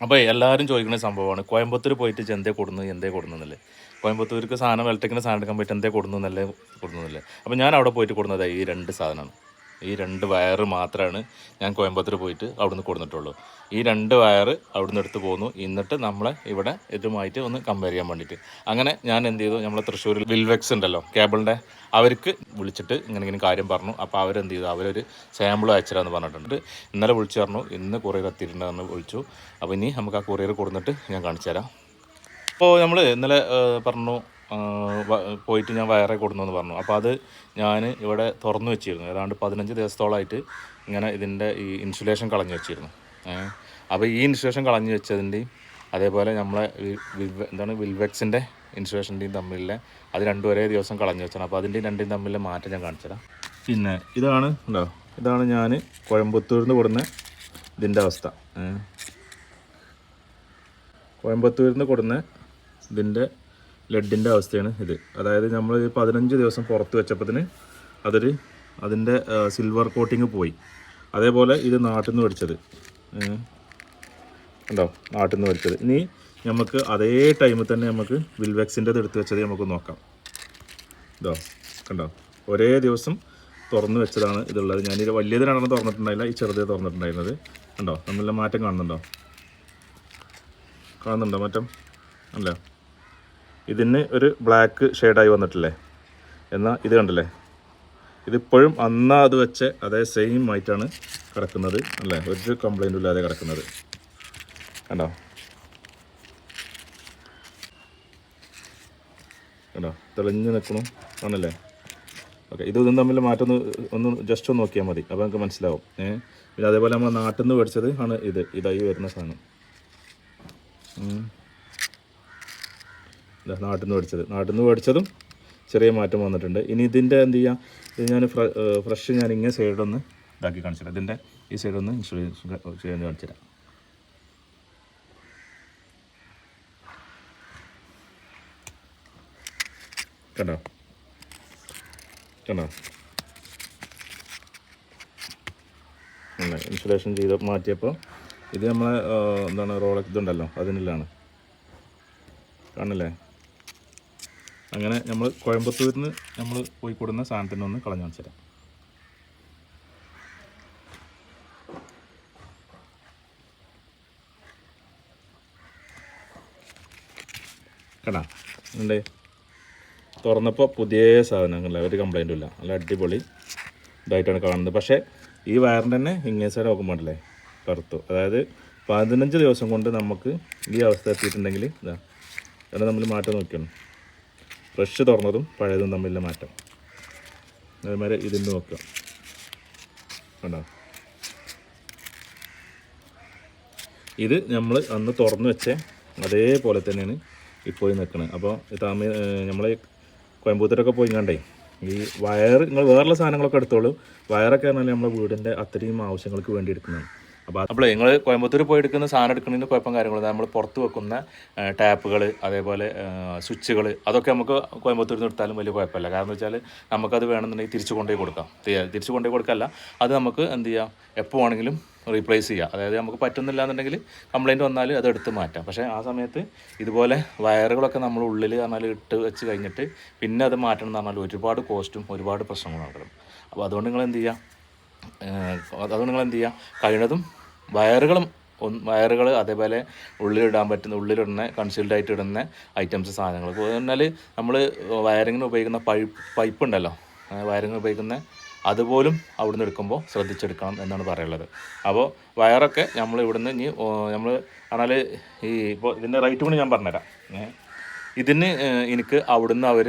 അപ്പോൾ എല്ലാവരും ചോദിക്കുന്ന സംഭവമാണ് കോയമ്പത്തൂർ പോയിട്ട് എന്തേ കൊടുന്നു എന്തേ കൊടുന്നല്ലേ കോയമ്പത്തൂർക്ക് സാധനം ഇലക്ട്രിക്കിന്റെ സാധനം എടുക്കാൻ പോയിട്ട് എന്തേ എന്നല്ലേ കൊടുന്നല്ലേ അപ്പോൾ ഞാൻ അവിടെ പോയിട്ട് കൊടുന്നതായി ഈ രണ്ട് സാധനമാണ് ഈ രണ്ട് വയറ് മാത്രമാണ് ഞാൻ കോയമ്പത്തൂർ പോയിട്ട് അവിടുന്ന് കൊടുത്തിട്ടുള്ളൂ ഈ രണ്ട് വയറ് അവിടുന്ന് എടുത്ത് പോന്നു. എന്നിട്ട് നമ്മളെ ഇവിടെ ഇതുമായിട്ട് ഒന്ന് കമ്പയർ ചെയ്യാൻ വേണ്ടിയിട്ട്. അങ്ങനെ ഞാൻ എന്ത് ചെയ്തു? നമ്മളെ തൃശ്ശൂരിൽ വിൽവെക്സ് ഉണ്ടല്ലോ കേബിളിന്റെ അവർക്ക് വിളിച്ചിട്ട് ഇങ്ങനെ ഇങ്ങനെ കാര്യം പറഞ്ഞു. അപ്പോൾ അവരെന്ത് ചെയ്തു? അവരൊരു സാമ്പിൾ അയച്ചിരാന്ന് പറഞ്ഞിട്ടുണ്ട്. ഇന്നലെ വിളിച്ചു പറഞ്ഞു ഇന്ന് കൊറിയർ എത്തിയിട്ടുണ്ടെന്ന് വിളിച്ചു. അപ്പോൾ ഇനി നമുക്ക് ആ കൊറിയർ കൊടുത്തിട്ട് ഞാൻ കാണിച്ചു തരാം അപ്പോൾ നമ്മൾ ഇന്നലെ പറഞ്ഞു പോയിട്ട് ഞാൻ വയറെ കൊടുന്നു എന്ന് പറഞ്ഞു. അപ്പോൾ അത് ഞാൻ ഇവിടെ തുറന്നു വെച്ചിരുന്നു. ഏതാണ്ട് പതിനഞ്ച് ദിവസത്തോളമായിട്ട് ഇങ്ങനെ ഇതിന്റെ ഈ ഇൻസുലേഷൻ കളഞ്ഞു വെച്ചിരുന്നു. അപ്പോൾ ഈ ഇൻസുലേഷൻ കളഞ്ഞു വെച്ചതിന്റെയും അതേപോലെ നമ്മളെ എന്താണ് വിൽവെക്സിന്റെ ഇൻസുലേഷന്റെയും തമ്മിലെ അത് രണ്ടും ഒരേ ദിവസം കളഞ്ഞു വെച്ചാണ്. അപ്പോൾ അതിന്റെയും രണ്ടിന്റെയും തമ്മിലെ മാറ്റം ഞാൻ കാണിച്ചുതരാം പിന്നെ ഇതാണ് ഉണ്ടോ ഇതാണ് ഞാൻ കോയമ്പത്തൂരിൽ നിന്ന് കൊടുന്ന ഇതിന്റെ അവസ്ഥ. കോയമ്പത്തൂരിൽ നിന്ന് കൊടുന്ന ഇതിന്റെ ലെഡിന്റെ അവസ്ഥയാണ് ഇത്. അതായത് നമ്മൾ പതിനഞ്ച് ദിവസം പുറത്ത് വെച്ചപ്പത്തിന് അതൊരു അതിന്റെ സിൽവർ കോട്ടിങ് പോയി. അതേപോലെ ഇത് നാട്ടിൽ നിന്ന് മേടിച്ചത്. ഉണ്ടോ നാട്ടിൽ നിന്ന് മേടിച്ചത്. ഇനി നമുക്ക് അതേ ടൈമിൽ തന്നെ നമുക്ക് വിൽവെക്സിന്റെ എടുത്ത് വെച്ചത് നമുക്ക് നോക്കാം. ഇതോ കണ്ടോ? ഒരേ ദിവസം തുറന്ന് വെച്ചതാണ് ഇതുള്ളത്. ഞാൻ ഇത് വലിയത് തുറന്നിട്ടുണ്ടായില്ല ഈ ചെറുതേ തുറന്നിട്ടുണ്ടായിരുന്നത്. കണ്ടോ? തമ്മിലുള്ള മാറ്റം കാണുന്നുണ്ടോ? കാണുന്നുണ്ടോ മാറ്റം? അല്ല? ഇതിന് ഒരു ബ്ലാക്ക് ഷെയ്ഡായി വന്നിട്ടില്ലേ? എന്നാൽ ഇത് കണ്ടില്ലേ? ഇതിപ്പോഴും അന്നാ അത് വെച്ച അതേ സെയിം ആയിട്ടാണ് കിടക്കുന്നത് അല്ലേ? ഒരു കംപ്ലൈന്റും ഇല്ലാതെ കിടക്കുന്നത്. കണ്ടോ? കണ്ടോ? തെളിഞ്ഞ് നിൽക്കണു. ആണല്ലേ ഓക്കെ ഇത് ഇതും തമ്മിൽ മാറ്റം ഒന്ന് ജസ്റ്റ് ഒന്ന് നോക്കിയാൽ മതി. അപ്പോൾ നമുക്ക് മനസ്സിലാവും. ഏഹ് പിന്നെ അതേപോലെ നമ്മൾ നാട്ടിൽ നിന്ന് മേടിച്ചത് ആണ് ഇത്. ഇതായി വരുന്ന സാധനം. നാട്ടിൽ നിന്ന് മേടിച്ചത്. നാട്ടിൽ നിന്ന് മേടിച്ചതും ചെറിയ മാറ്റം വന്നിട്ടുണ്ട്. ഇനി ഇതിന്റെ എന്ത് ചെയ്യാം? ഇത് ഞാൻ ഫ്രഷ് ഞാൻ ഇങ്ങനെ സൈഡൊന്ന് ഇതാക്കി കാണിച്ചു തരാം ഇതിന്റെ ഈ സൈഡൊന്ന് ഇൻഷുറൻസ് ചെയ്യാൻ കാണിച്ചു തരാം കണ്ടോ? കണ്ടോ ഇൻസുലേഷൻ ചെയ്ത് മാറ്റിയപ്പോൾ ഇത് നമ്മളെ എന്താണ് റോളക്സ് ഇതുണ്ടല്ലോ അതിനുള്ളതാണ് കാണില്ലേ അങ്ങനെ നമ്മൾ കോയമ്പത്തൂരിൽ നിന്ന് നമ്മൾ പോയി കൊടുക്കുന്ന സാധനത്തിന് ഒന്ന് കളഞ്ഞു കാണിച്ചു തരാം കണ്ടാ? ഉണ്ട് തുറന്നപ്പോൾ പുതിയ സാധനങ്ങളല്ല ഒരു കംപ്ലൈന്റും ഇല്ല. നല്ല അടിപൊളി ഇതായിട്ടാണ് കാണുന്നത്. പക്ഷേ ഈ വയറിന്റെ തന്നെ ഇങ്ങനെ സൈഡ് നോക്കുമ്പോഴല്ലേ കറുത്തു. അതായത് പതിനഞ്ച് ദിവസം കൊണ്ട് നമുക്ക് ഈ അവസ്ഥ എത്തിയിട്ടുണ്ടെങ്കിൽ ഇതാ ഇതാണ് നമ്മൾ മാറ്റം നോക്കണം ഫ്രഷ് തുറന്നതും പഴയതും തമ്മിലുള്ള മാറ്റം. അതേമാതിരി ഇതിന് നോക്കാം കണ്ടോ? ഇത് നമ്മൾ അന്ന് തുറന്നു വെച്ച അതേപോലെ തന്നെയാണ് ഇപ്പോൾ നിൽക്കുന്നത് അപ്പോൾ താമ നമ്മൾ കോയമ്പത്തൂരൊക്കെ പോയി കണ്ടേ ഈ വയർ നിങ്ങൾ വേറെയുള്ള സാധനങ്ങളൊക്കെ എടുത്തോളൂ. വയറൊക്കെ പറഞ്ഞാൽ നമ്മളെ വീടിന്റെ അത്രയും ആവശ്യങ്ങൾക്ക് വേണ്ടി എടുക്കുന്നതാണ്. അപ്പോൾ അപ്പോൾ നിങ്ങൾ കോയമ്പത്തൂർ പോയി എടുക്കുന്ന സാധനം എടുക്കുന്നതിന് കുഴപ്പം കാര്യങ്ങളും നമ്മൾ പുറത്ത് വെക്കുന്ന ടാപ്പുകൾ അതേപോലെ സ്വിച്ചുകൾ അതൊക്കെ നമുക്ക് കോയമ്പത്തൂരിൽ നിന്ന് എടുത്താലും വലിയ കുഴപ്പമില്ല. കാരണം വെച്ചാൽ നമുക്കത് വേണമെന്നുണ്ടെങ്കിൽ തിരിച്ചു കൊണ്ടുപോയി കൊടുക്കാം. തിരിച്ചു കൊണ്ടുപോയി കൊടുക്കല്ല. അത് നമുക്ക് എന്ത് ചെയ്യാം? എപ്പോൾ വേണമെങ്കിലും റീപ്ലേസ് ചെയ്യാം. അതായത് നമുക്ക് പറ്റുന്നില്ല എന്നുണ്ടെങ്കിൽ കംപ്ലൈന്റ് വന്നാൽ അത് എടുത്ത് മാറ്റാം. പക്ഷേ ആ സമയത്ത് ഇതുപോലെ വയറുകളൊക്കെ നമ്മൾ ഉള്ളിൽ പറഞ്ഞാൽ ഇട്ട് വെച്ച് കഴിഞ്ഞിട്ട് പിന്നെ അത് മാറ്റണം എന്ന് പറഞ്ഞാൽ ഒരുപാട് കോസ്റ്റും ഒരുപാട് പ്രശ്നങ്ങളും നടക്കണം. അപ്പോൾ അതുകൊണ്ട് നിങ്ങൾ എന്ത് ചെയ്യുക അതുകൊണ്ട് നിങ്ങൾ എന്ത് ചെയ്യുക കഴിയുന്നതും വയറുകളും വയറുകൾ അതേപോലെ ഉള്ളിലിടാൻ പറ്റുന്ന ഉള്ളിലിടുന്ന കൺസീൽഡ് ആയിട്ട് ഇടുന്ന ഐറ്റംസ് സാധനങ്ങൾ പറഞ്ഞാൽ നമ്മൾ വയറിങ്ങിന് ഉപയോഗിക്കുന്ന പൈപ്പ് പൈപ്പ് ഉണ്ടല്ലോ വയറിങ്ങിന് ഉപയോഗിക്കുന്ന അതുപോലും അവിടുന്ന് എടുക്കുമ്പോൾ ശ്രദ്ധിച്ചെടുക്കണം എന്നാണ് പറയുള്ളത് അപ്പോൾ വയറൊക്കെ നമ്മൾ ഇവിടുന്ന് ഇനി നമ്മൾ പറഞ്ഞാൽ ഈ ഇപ്പോൾ ഇതിന്റെ റേറ്റ് കൂടി ഞാൻ പറഞ്ഞുതരാം. ഇതിന് എനിക്ക് അവിടുന്ന് അവർ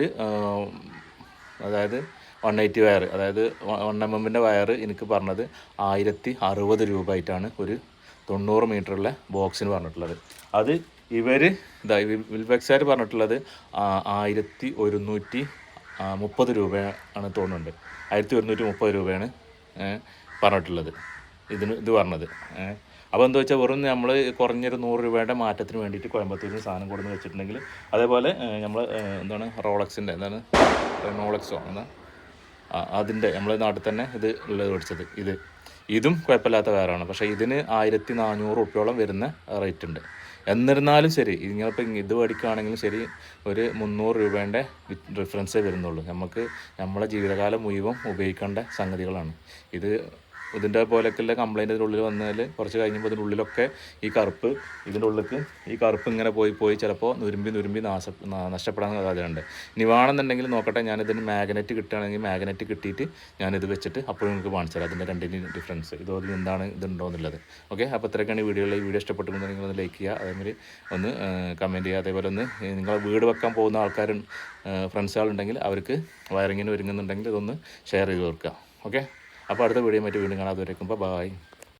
അതായത് വൺ എയ്റ്റി വയർ അതായത് വൺ എം എമ്മിന്റെ വയർ എനിക്ക് പറഞ്ഞത് ആയിരത്തി അറുപത് രൂപ ആയിട്ടാണ് ഒരു തൊണ്ണൂറ് മീറ്ററുള്ള ബോക്സിന് പറഞ്ഞിട്ടുള്ളത്. അത് ഇവർ ഇതാ വിൽബെക്സാർ പറഞ്ഞിട്ടുള്ളത് ആയിരത്തി ഒരുന്നൂറ്റി മുപ്പത് രൂപയാണ് തോന്നുന്നുണ്ട്. ആയിരത്തി ഒരുന്നൂറ്റി മുപ്പത് രൂപയാണ് പറഞ്ഞിട്ടുള്ളത്. ഇതിന് ഇത് പറഞ്ഞത് അപ്പോൾ എന്താ വെച്ചാൽ വെറും നമ്മൾ കുറഞ്ഞൊരു നൂറ് രൂപയുടെ മാറ്റത്തിന് വേണ്ടിയിട്ട് കോയമ്പത്തൂരിന് സാധനം കൊടുന്ന് വെച്ചിട്ടുണ്ടെങ്കിൽ അതേപോലെ നമ്മൾ എന്താണ് റോളക്സിന്റെ എന്താണ് നോളക്സോ എന്നാ ആ, അതിന്റെ നമ്മളെ നാട്ടിൽ തന്നെ ഇത് ഉള്ളത് മേടിച്ചത് ഇത് ഇതും കുഴപ്പമില്ലാത്ത വയറാണ് പക്ഷേ ഇതിന് ആയിരത്തി നാനൂറ് റുപ്യോളം വരുന്ന റേറ്റ് ഉണ്ട്. എന്നിരുന്നാലും ശരി ഇങ്ങോട്ട് ഇത് മേടിക്കുകയാണെങ്കിലും ശരി ഒരു മുന്നൂറ് രൂപേന്റെ ഡിഫറൻസേ വരുന്നുള്ളൂ. നമുക്ക് നമ്മളെ ജീവിതകാലം മുഴുവൻ ഉപയോഗിക്കേണ്ട സംഗതികളാണ്. ഇത് ഇതിന്റെ പോലെയൊക്കെയുള്ള കംപ്ലൈന്റ് ഇതിന്റെ ഉള്ളിൽ വന്നാൽ കുറച്ച് കഴിഞ്ഞപ്പോൾ ഇതിന്റെ ഉള്ളിലൊക്കെ ഈ കറുപ്പ് ഇതിന്റെ ഉള്ളിലേക്ക് ഈ കറുപ്പ് ഇങ്ങനെ പോയി പോയി ചിലപ്പോൾ നുരുമ്പി നുരുമ്പി നാശ നഷ്ടപ്പെടാൻ സാധ്യതയുണ്ട്. ഇനി വേണമെന്നുണ്ടെങ്കിൽ നോക്കട്ടെ ഞാനിതിന് മാഗ്നറ്റ് കിട്ടുകയാണെങ്കിൽ മാഗ്നറ്റ് കിട്ടിയിട്ട് ഞാനിത് വെച്ചിട്ട് അപ്പോൾ നിങ്ങൾക്ക് കാണിച്ചു തരാം. അതിന്റെ രണ്ടിന് ഡിഫറൻസ് ഇതോതിൽ എന്താണ് ഇതുണ്ടോ എന്നുള്ളത്. ഓക്കെ അപ്പോൾ ഇത്രയൊക്കെയാണ് ഈ വീഡിയോ ഈ വീഡിയോ ഇഷ്ടപ്പെട്ടുണ്ടെങ്കിൽ നിങ്ങൾ ഒന്ന് ലൈക്ക് ചെയ്യുക. അതേമാതിരി ഒന്ന് കമന്റ് ചെയ്യുക. അതേപോലെ ഒന്ന് നിങ്ങൾ വീട് വെക്കാൻ പോകുന്ന ആൾക്കാരും ഫ്രണ്ട്സുകളുണ്ടെങ്കിൽ അവർക്ക് വയറിങ്ങിന് ഒരുങ്ങുന്നുണ്ടെങ്കിൽ ഇതൊന്ന് ഷെയർ ചെയ്ത് കൊടുക്കുക ഓക്കെ അപ്പോൾ അടുത്ത വീഡിയോ മറ്റു വീണ്ടും കാണാതെ വരയ്ക്കുമ്പോൾ ബായ്